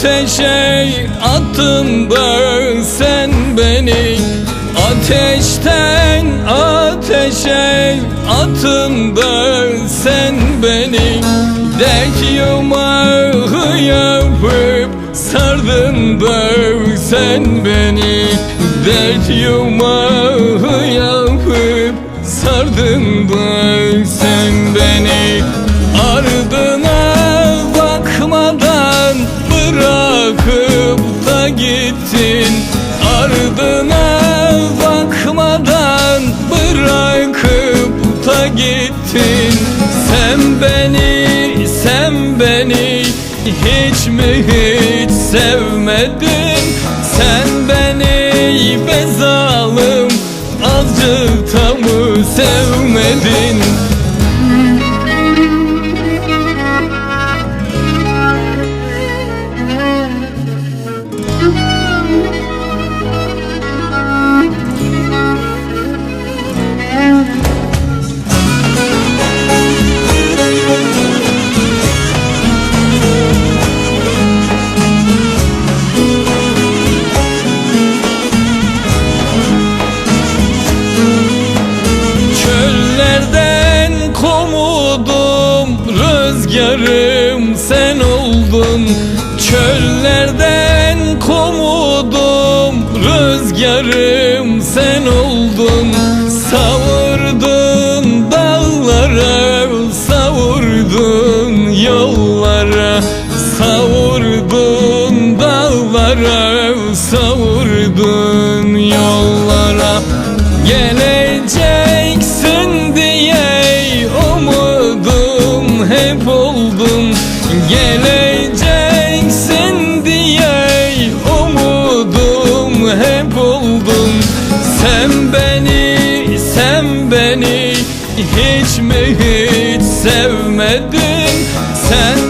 Ateşe attın da sen beni. Ateşten ateşe attın da sen beni. Dek yumağı yapıp sardın da sen beni. Dek yumağı yapıp sardın da Ardına bakmadan bırakıp da gittin. Sen beni, sen beni hiç mi hiç sevmedin Rüzgarım sen oldun Çöllerden komudum. Rüzgarım sen oldun Hiç mi hiç sevmedin? Sen